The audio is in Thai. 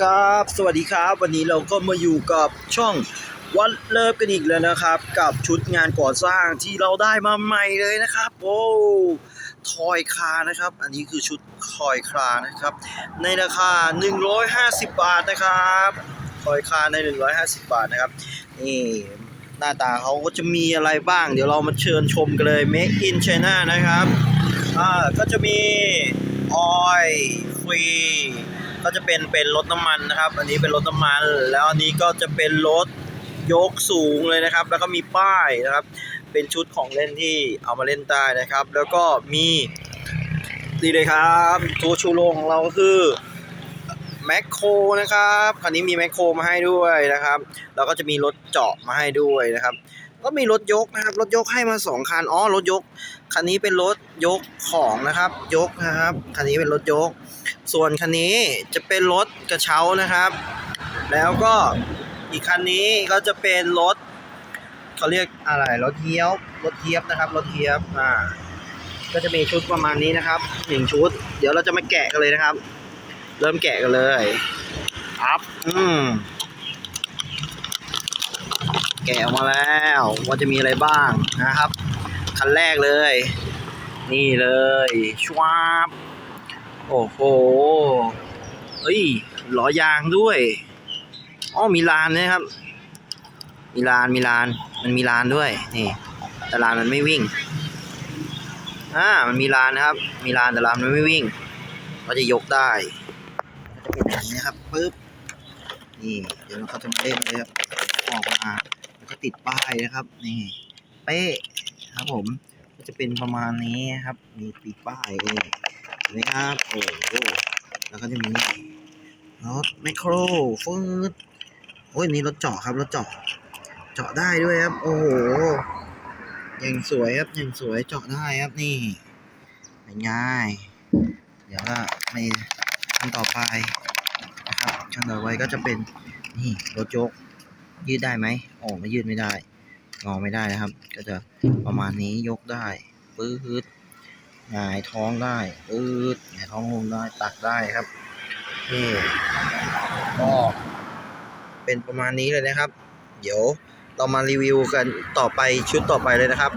ครับ สวัสดีครับ วันนี้เราก็มาอยู่กับช่องวัดเลิฟกันอีกแล้วนะครับ กับชุดงานก่อสร้างที่เราได้มาใหม่เลยนะครับ โอ้ทอยคานะครับ อันนี้คือชุดทอยคานะครับ ในราคา 150 บาทนะครับทอยคาใน 150 บาทนะครับนี่หน้าตาเขาก็จะมีอะไรบ้าง เดี๋ยวเรามาเชิญชมกันเลย Make in China นะครับอ่าก็จะมีออย ฟรีก็จะเป็นเป็นรถน้ำมันนะครับ อันนี้เป็นรถน้ำมัน แล้วอันนี้ก็จะเป็นรถยกสูงเลยนะครับ แล้วก็มีป้ายนะครับ เป็นชุดของเล่นที่เอามาเล่นได้นะครับ แล้วก็มีนี่เลยครับตัวชูโรงของเราคือแมคโครนะครับคันนี้มีแมคโครมาให้ด้วยนะครับแล้วก็จะมีรถเจาะมาให้ด้วยนะครับ ก็มีรถยกนะครับ รถยกให้มาสองคันอ๋อรถยกคันนี้เป็นรถยกของนะครับ ยกนะครับคันนี้เป็นรถยก ส่วนคันนี้จะเป็นรถกระเช้านะครับ แล้วก็อีกคันนี้ก็จะเป็นรถเขาเรียกอะไรรถเทียบรถเทียบนะครับรถเทียบอ่าก็จะมีชุดประมาณนี้นะครับหนึ่งชุด เดี๋ยวเราจะมาแกะกันเลยนะครับ เริ่มแกะกันเลยอัพอืมแกะออกมาแล้วว่าจะมีอะไรบ้างนะครับ คันแรกเลย นี่เลยชวาบ โอ้โหเฮ้ยล้อยางด้วยอ๋อมีลานนะครับ มีลานมีลานมันมีลานด้วยนี่แต่ลานมันไม่วิ่งอ่ามันมีลานนะครับ มีลานแต่ลานมันไม่วิ่งก็จะยกได้ก็จะเป็นอย่างนี้ครับปึ๊บนี่เดี๋ยวเราจะมาเล่นเลยครับออกมาแล้วก็ติดป้ายนะครับนี่เป๊ะครับผมก็จะเป็นประมาณนี้ครับ มีปีกป้ายเองเห็ นไหมครับ โอ้โหแล้วก็จะมีรถไมโครฟืดโอ้ยนี่รถเจาะครับรถเจาะเจาะได้ด้วยครับ โอ้โหอย่างสวยครับอย่างสวยเจาะได้ครับนี่เป็นง่ายเดี๋ยวก็ไปขั้นต่อไปนะครับขั้นต่อไปก็จะเป็นนี่รถยกยืดได้ไหมโอ้ไม่ยืดไม่ได้งอไม่ได้นะครับ ก็จะประมาณนี้ยกได้ปื๊ด หงายท้องได้อืดหงายท้องลงได้ตักได้ครับนี่ก็เป็นประมาณนี้เลยนะครับ เดี๋ยวเรามารีวิวกันต่อไปชุดต่อไปเลยนะครับ